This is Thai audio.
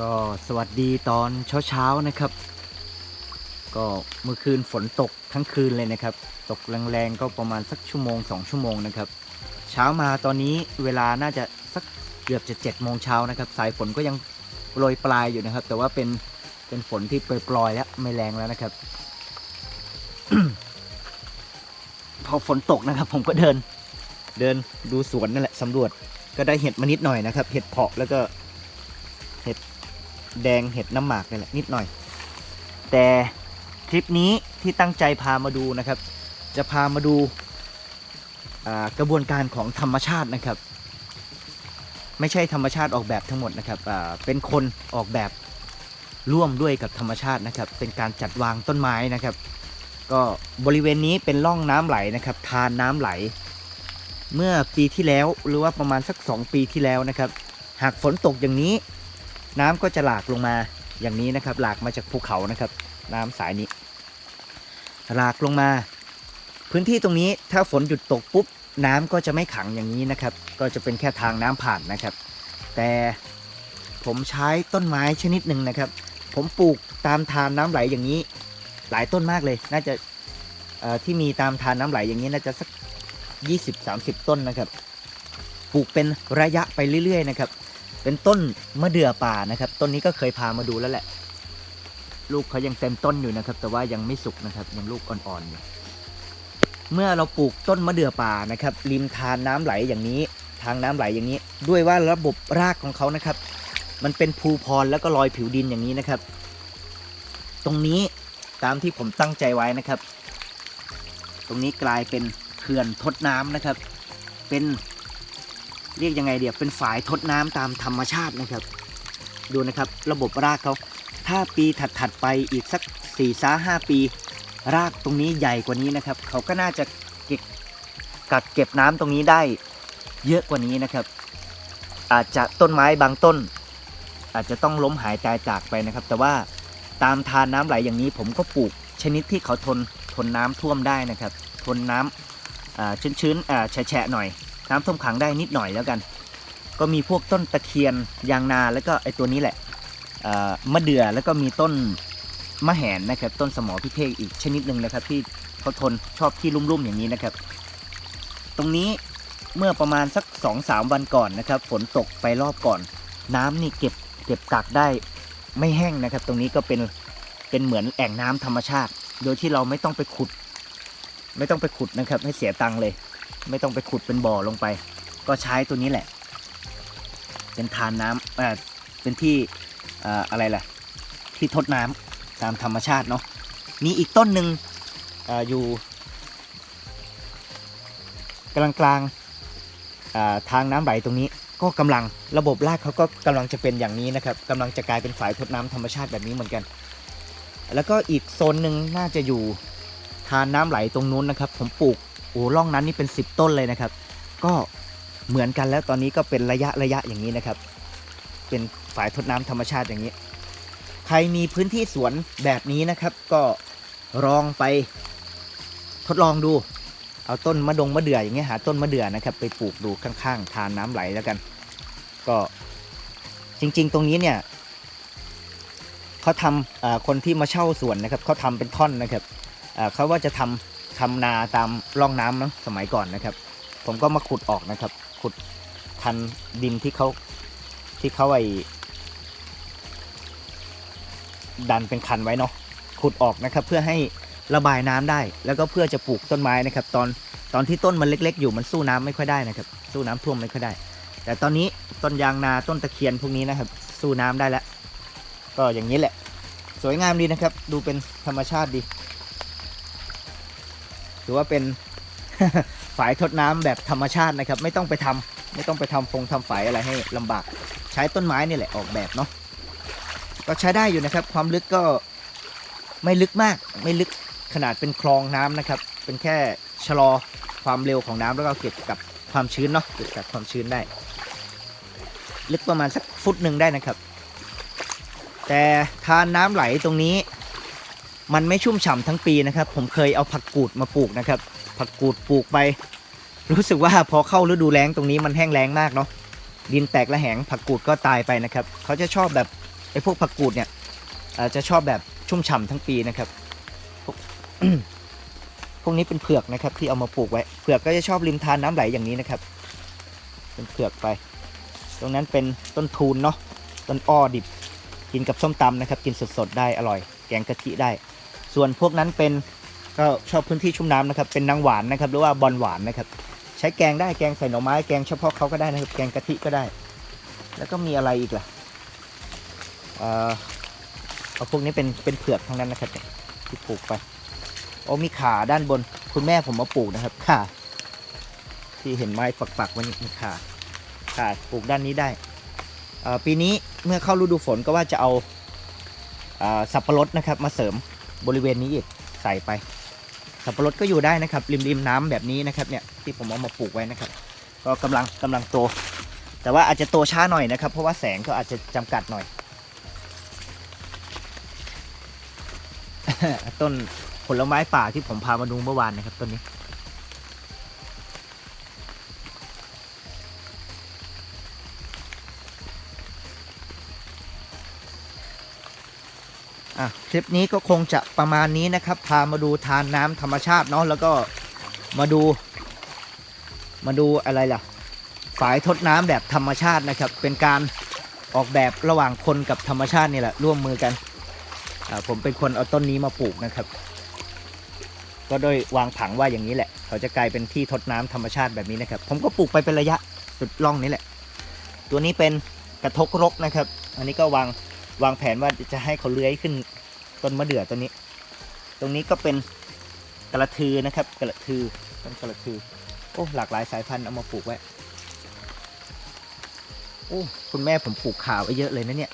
ก็สวัสดีตอนเช้าๆนะครับ ก็เมื่อคืนฝนตกทั้งคืนเลยนะครับ ตกแรงๆก็ประมาณสักชั่วโมงสองชั่วโมงนะครับ เช้ามาตอนนี้เวลาน่าจะสักเกือบจะเจ็ดโมงเช้านะครับ สายฝนก็ยังโปรยปลายอยู่นะครับ แต่ว่าเป็นเป็นฝนที่ปล่อยๆแล้วไม่แรงแล้วนะครับ พอฝนตกนะครับ ผมก็เดิน เดินดูสวนนั่นแหละสำรวจก็ได้เห็ดมานิดหน่อยนะครับ เห็ดเพาะแล้วก็ แดงเห็ดน้ำหมากนี่แหละนิดหน่อย แต่คลิปนี้ที่ตั้งใจพามาดูนะครับ จะพามาดูกระบวนการของธรรมชาตินะครับ ไม่ใช่ธรรมชาติออกแบบทั้งหมดนะครับเป็นคนออกแบบร่วมด้วยกับธรรมชาตินะครับ เป็นการจัดวางต้นไม้นะครับ ก็บริเวณนี้เป็นร่องน้ำไหลนะครับ ทานน้ำไหล เมื่อปีที่แล้วหรือว่าประมาณสัก 2 ปีที่แล้วนะครับ หากฝนตกอย่างนี้ น้ำก็จะหลากลงมาอย่างนี้นะครับ หลากมาจากภูเขานะครับ น้ำสายนี้ หลากลงมา พื้นที่ตรงนี้ถ้าฝนหยุดตกปุ๊บ น้ำก็จะไม่ขังอย่างนี้นะครับ ก็จะเป็นแค่ทางน้ำผ่านนะครับ แต่ผมใช้ต้นไม้ชนิดหนึ่งนะครับ ผมปลูกตามทานน้ำไหลอย่างนี้ หลายต้นมากเลย น่าจะที่มีตามทานน้ำไหลอย่างนี้น่าจะสัก 20-30 ต้นนะครับ ปลูกเป็นระยะไปเรื่อยๆนะครับ เป็นต้นมะเดื่อป่านะครับ ต้นนี้ก็เคยพามาดูแล้วแหละ ลูกเขายังเต็มต้นอยู่นะครับ แต่ว่ายังไม่สุกนะครับ ยังลูกอ่อนๆอยู่เมื่อเราปลูกต้นมะเดื่อป่านะครับ ริมทานน้ำไหลอย่างนี้ ทางน้ำไหลอย่างนี้ ด้วยว่าระบบรากของเขานะครับ มันเป็นภูพรแล้วก็ลอยผิวดินอย่างนี้นะครับ ตรงนี้ตามที่ผมตั้งใจไว้นะครับ ตรงนี้กลายเป็นเขื่อนทดน้ำนะครับ เป็น เรียกยังไงเดียวเป็นฝายทดน้ำตามธรรมชาตินะครับ ดูนะครับระบบรากเขาถ้าปีถัดๆไปอีกสัก4ี่สาห้าปี รากตรงนี้ใหญ่กว่านี้นะครับ เขาก็น่าจะเก็บกักเก็บน้ำตรงนี้ได้เยอะกว่านี้นะครับ อาจจะต้นไม้บางต้น อาจจะต้องล้มหายตายจากไปนะครับ แต่ว่าตามทานน้ำไหลอย่างนี้ ผมก็ปลูกชนิดที่เขาทนทนน้ำท่วมได้นะครับ ทนน้ำชื้นๆแฉะๆหน่อย น้ำท่วมขังได้นิดหน่อยแล้วกัน ก็มีพวกต้นตะเคียนยางนาแล้วก็ไอตัวนี้แหละมะเดื่อแล้วก็มีต้นมะแหนนะครับ ต้นสมอพิเภกอีกชนิดหนึ่งนะครับ ที่เขาทนชอบที่ลุ่มๆอย่างนี้นะครับ ตรงนี้เมื่อประมาณสัก2อสวันก่อนนะครับ ฝนตกไปรอบก่อน น้ำนี่เก็บเก็บกักได้ไม่แห้งนะครับ ตรงนี้ก็เป็นเป็นเหมือนแอ่งน้ำธรรมชาติ โดยที่เราไม่ต้องไปขุด ไม่ต้องไปขุดนะครับ ให้เสียตังค์เลย ไม่ต้องไปขุดเป็นบ่อลงไป ก็ใช้ตัวนี้แหละ เป็นทานน้ำอ่าเป็นที่อ่าอะไรล่ะ ที่ทดน้ำตามธรรมชาติเนาะมีอีกต้นหนึ่งออยู่กลางกลางทางน้ำไหลตรงนี้ก็กำลังระบบรากเขาก็กำลังจะเป็นอย่างนี้นะครับกำลังจะกลายเป็นฝายทดน้ำธรรมชาติแบบนี้เหมือนกัน แล้วก็อีกโซนหนึ่งน่าจะอยู่ทานน้ำไหลตรงนู้นนะครับ ผมปลูก โอ้ร่องนั้นนี่เป็น 10 ต้นเลยนะครับ ก็เหมือนกันแล้วตอนนี้ก็เป็นระยะระยะอย่างนี้นะครับ เป็นฝายทดน้ำธรรมชาติอย่างนี้ ใครมีพื้นที่สวนแบบนี้นะครับ ก็ลองไปทดลองดู เอาต้นมะดงมะเดื่ออย่างเงี้ยหาต้นมะเดื่อนะครับ ไปปลูกดูข้างๆ ทานน้ำไหลแล้วกัน ก็จริง ๆ ตรงนี้เนี่ยเขาทำคนที่มาเช่าสวนนะครับเขาทำเป็นท่อนนะครับเขาว่าจะทำ ทำนาตามร่องน้ำนะสมัยก่อนนะครับ ผมก็มาขุดออกนะครับ ขุดคันดินที่เขาที่เขาไอ้ดันเป็นคันไว้เนาะขุดออกนะครับ เพื่อให้ระบายน้ำได้ แล้วก็เพื่อจะปลูกต้นไม้นะครับ ตอนตอนที่ต้นมันเล็ก ๆ อยู่มันสู้น้ำไม่ค่อยได้นะครับ สู้น้ำท่วมไม่ค่อยได้ แต่ตอนนี้ต้นยางนาต้นตะเคียนพวกนี้นะครับ สู้น้ำได้แล้ว ก็อย่างนี้แหละ สวยงามดีนะครับ ดูเป็นธรรมชาติดี ถือว่าเป็นฝายทดน้ำแบบธรรมชาตินะครับ ไม่ต้องไปทำไม่ต้องไปทำฟงทำฝายอะไรให้ลำบาก ใช้ต้นไม้นี่แหละออกแบบเนาะก็ใช้ได้อยู่นะครับ ความลึกก็ไม่ลึกมาก ไม่ลึกขนาดเป็นคลองน้ำนะครับ เป็นแค่ชะลอความเร็วของน้ำแล้วก็เก็บกับความชื้นเนาะเก็บกับความชื้นได้ ลึกประมาณสักฟุตหนึ่งได้นะครับ แต่ทานน้ำไหลตรงนี้ มันไม่ชุ่มฉ่ำทั้งปีนะครับ ผมเคยเอาผักกูดมาปลูกนะครับ ผักกูดปลูกไป รู้สึกว่าพอเข้าฤดูแล้งตรงนี้มันแห้งแล้งมากเนาะดินแตกระแหงผักกูดก็ตายไปนะครับเขาจะชอบแบบไอ้พวกผักกูดเนี่ยจะชอบแบบชุ่มฉ่ำทั้งปีนะครับพวกพวกนี้เป็นเผือกนะครับที่เอามาปลูกไว้เผือกก็จะชอบริมทานน้ำไหลอย่างนี้นะครับ เป็นเผือกไป ตรงนั้นเป็นต้นทูนเนาะต้นอ้อดิบกินกับส้มตำนะครับ กินสดๆได้อร่อย แกงกะทิได้ ส่วนพวกนั้นเป็นก็ชอบพื้นที่ชุ่มน้ำนะครับ เป็นนางหวานนะครับ หรือว่าบอลหวานนะครับ ใช้แกงได้แกงใส่หน่อไม้แกงเฉพาะเขาก็ได้นะครับ แกงกะทิก็ได้ แล้วก็มีอะไรอีกล่ะเอ่อเอาพวกนี้เป็นเป็นเผือกทั้งนั้นนะครับที่ปลูกไปโอ้มีขาด้านบน คุณแม่ผมมาปลูกนะครับขาที่เห็นไม้ปักๆไว้นี่มีขาขาปลูกด้านนี้ได้ปีนี้เมื่อเข้าฤดูฝนก็ว่าจะเอาสับปะรดนะครับมาเสริม บริเวณนี้อีกใส่ไป สับปะรดก็อยู่ได้นะครับ ริมริมน้ำแบบนี้นะครับเนี่ยที่ผมเอามาปลูกไว้นะครับ ก็กำลังกำลังโต แต่ว่าอาจจะโตช้าหน่อยนะครับ เพราะว่าแสงก็อาจจะจำกัดหน่อย ต้นผลไม้ป่าที่ผมพามาดูเมื่อวานนะครับต้นนี้ อะคลิปนี้ก็คงจะประมาณนี้นะครับ พามาดูทานน้ำธรรมชาติเนาะแล้วก็มาดู มาดูอะไรล่ะ ฝายทดน้ำแบบธรรมชาตินะครับ เป็นการออกแบบระหว่างคนกับธรรมชาตินี่แหละร่วมมือกันผมเป็นคนเอาต้นนี้มาปลูกนะครับ ก็โดยวางผังว่าอย่างนี้แหละ เขาจะกลายเป็นที่ทดน้ำธรรมชาติแบบนี้นะครับ ผมก็ปลูกไปเป็นระยะสุดล่องนี้แหละ ตัวนี้เป็นกระทกรกนะครับ อันนี้ก็วาง วางแผนว่าจะให้เขาเลื้อยขึ้นต้นมะเดื่อต้นนี้ ตรงนี้ก็เป็นกระทือนะครับ กระทือต้นกระทือโอ้หลากหลายสายพันธุ์เอามาปลูกไว้โอ้คุณแม่ผมปลูกข่าไว้เยอะเลยนะเนี่ย